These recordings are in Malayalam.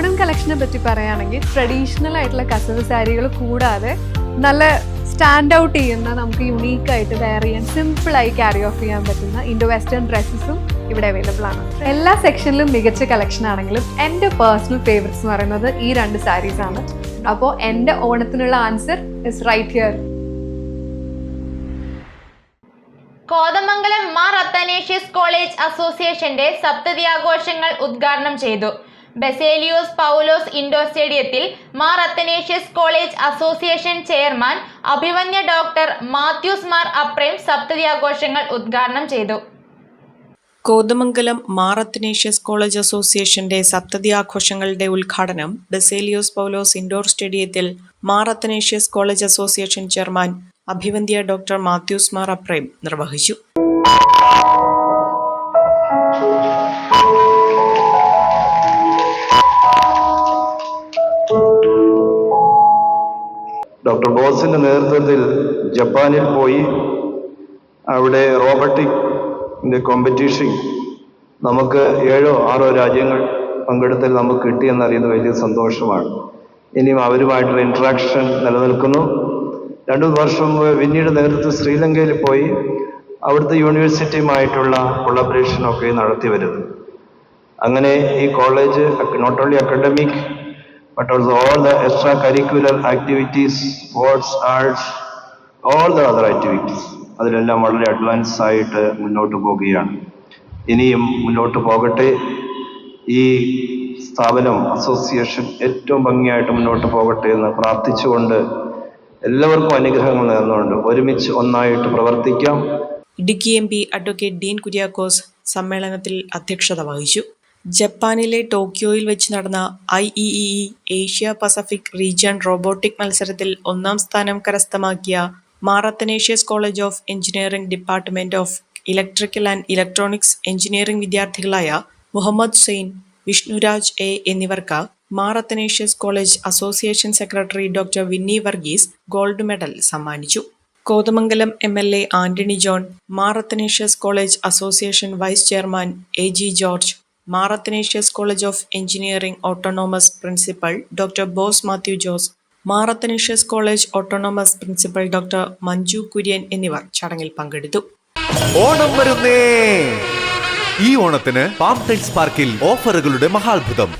ഓണം കളക്ഷനെ പറ്റി പറയുകയാണെങ്കിൽ ട്രഡീഷണൽ ആയിട്ടുള്ള കസവ് സാരികൾ കൂടാതെ നല്ല സ്റ്റാൻഡ് ഔട്ട് ചെയ്യുന്ന നമുക്ക് യുണീക്ക് ആയിട്ട് വെയർ ചെയ്യാൻ സിമ്പിൾ ആയി ക്യാരി ഓഫ് ചെയ്യാൻ പറ്റുന്ന ഇൻഡോ വെസ്റ്റേൺ ഡ്രസ്സസും ഇവിടെ അവൈലബിൾ ആണ്. എല്ലാ സെക്ഷനിലും മികച്ച കളക്ഷൻ ആണെങ്കിലും എന്റെ പേഴ്സണൽ ഫേവറേറ്റ്സ് എന്ന് പറയുന്നത് ഈ രണ്ട് സാരീസ് ആണ്. അപ്പോൾ എന്റെ ഓണത്തിനുള്ള answer is right here Kothamangalam Mar Athanasius College അസോസിയേഷന്റെ സപ്തതി ആഘോഷങ്ങൾ ഉദ്ഘാടനം ചെയ്തു. ബസേലിയോസ് പൗലോസ് ഇൻഡോർ സ്റ്റേഡിയത്തിൽ Mar Athanasius College Association chairman അഭിമന്യ ഡോക്ടർ മാത്യൂസ് മാർ അപ്രേം സപ്തതി ആഘോഷങ്ങൾ ഉദ്ഘാടനം ചെയ്തു. കോതമംഗലം മാർ അത്തനേഷ്യസ് കോളേജ് അസോസിയേഷന്റെ സപ്തതി ആഘോഷങ്ങളുടെ ഉദ്ഘാടനം ബസേലിയോസ് പൗലോസ് ഇൻഡോർ സ്റ്റേഡിയത്തിൽ Mar Athanasius College Association chairman അഭിവന്ധ്യ doctor Mathews Mar Aprem നിർവഹിച്ചു. ഡോക്ടർ ബോസിന്റെ നേതൃത്വത്തിൽ ജപ്പാനിൽ പോയി അവിടെ റോബോട്ടിക് കോമ്പറ്റീഷൻ നമുക്ക് ഏഴോ ആറോ രാജ്യങ്ങൾ പങ്കെടുത്തൽ നമുക്ക് കിട്ടിയെന്നറിയുന്നത് വലിയ സന്തോഷമാണ്. ഇനിയും അവരുമായിട്ടുള്ള ഇൻട്രാക്ഷൻ നിലനിൽക്കുന്നു. രണ്ടു വർഷം മുമ്പ് പിന്നീട് നേതൃത്വം ശ്രീലങ്കയിൽ പോയി അവിടുത്തെ യൂണിവേഴ്സിറ്റിയുമായിട്ടുള്ള കൊളാബറേഷനൊക്കെ നടത്തി വരുന്നു. അങ്ങനെ ഈ college not only academic but also all the extracurricular activities, sports, arts, all the other activities. അതിലെല്ലാം വളരെ അഡ്വാൻസ് ആയിട്ട് മുന്നോട്ട് പോകുകയാണ്. ഇനിയും മുന്നോട്ട് പോകട്ടെ. ഈ സ്ഥാപനം അസോസിയേഷൻ ഏറ്റവും ഭംഗിയായിട്ട് മുന്നോട്ട് പോകട്ടെ എന്ന് പ്രാർത്ഥിച്ചുകൊണ്ട് എല്ലാവർക്കും അനുഗ്രഹങ്ങൾ നേർന്നുകൊണ്ട് ഒരുമിച്ച് ഒന്നായിട്ട് പ്രവർത്തിക്കാം. Idukki M P advocate Dean Kuriakose സമ്മേളനത്തിൽ അധ്യക്ഷത വഹിച്ചു. ജപ്പാനിലെ ടോക്കിയോയിൽ വെച്ച് നടന്ന I E E E Asia Pacific region robotic മത്സരത്തിൽ ഒന്നാം സ്ഥാനം കരസ്ഥമാക്കിയ Mar Athanasius college of engineering department of electrical and electronics engineering വിദ്യാർത്ഥികളായ Muhammad Zain Vishnuraj A എന്നിവർക്ക് Mar Athanasius college association secretary doctor Winnie Varghese gold medal സമ്മാനിച്ചു. Kothamangalam M L A Antony John Mar Athanasius college association vice chairman A G George Mar Athanasius college of engineering autonomous principal doctor Bose Mathew Jose Mar Athanasius college autonomous principal doctor Manju Kurian എന്നിവർ ചടങ്ങിൽ പങ്കെടുത്തു. ഓണം വരുന്നേ! ഈ ഓണത്തിന് പാം ടൈൽസ് പാർക്കിൽ ഓഫറുകളുടെ മഹാത്ഭുതം.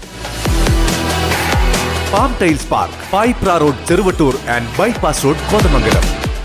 Palm Tiles Park Payipra road Cheruvattoor and bypass road Kothamangalam.